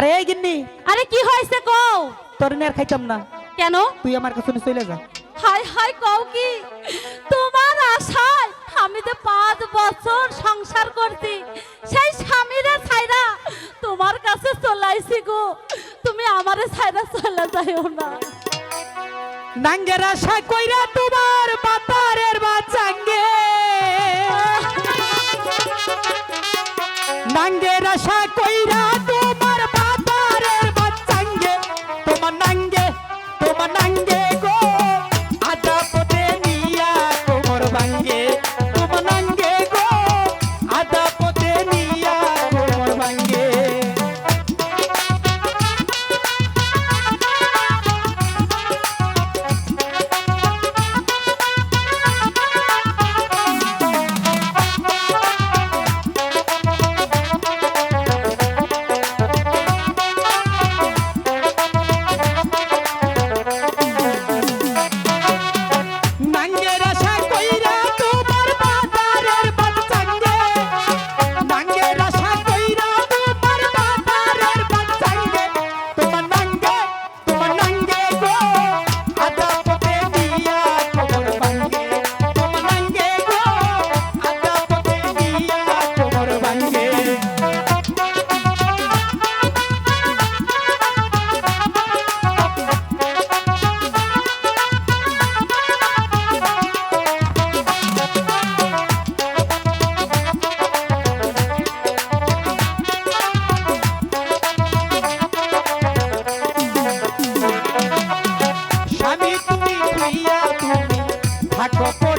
আরে গিন্নি। আরে কি হয়েছে কও? তোর আর খাইতাম না। কেন? তুই আমার কাছে চলে যা। হাই হাই কও কি? তোমার আশায় আমি তো পাঁচ বছর সংসার করছি সেই স্বামীরে ছাইরা তোমার কাছে চলাইছি গো। তুমি আমারে ছাইরা চলে যাইও না। নাঙ্গের আশা কইরা তোমার পাতারের বাচ্চাঙ্গে। নাঙ্গের আশা কইরা থাকো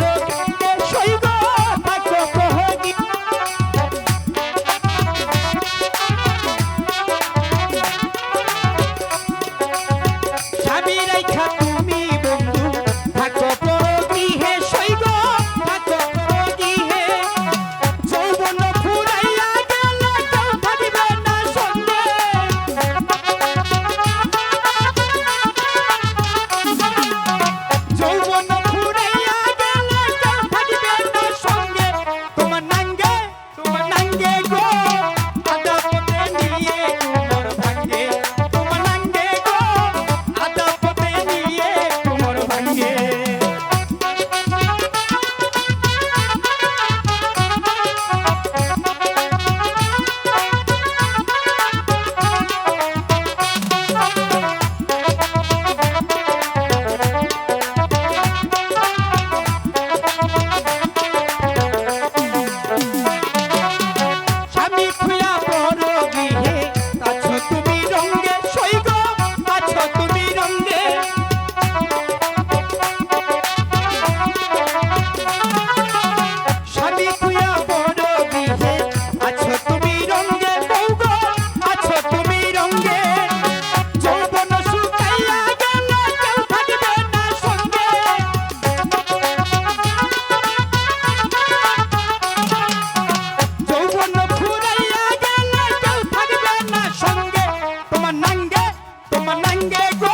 Sunday.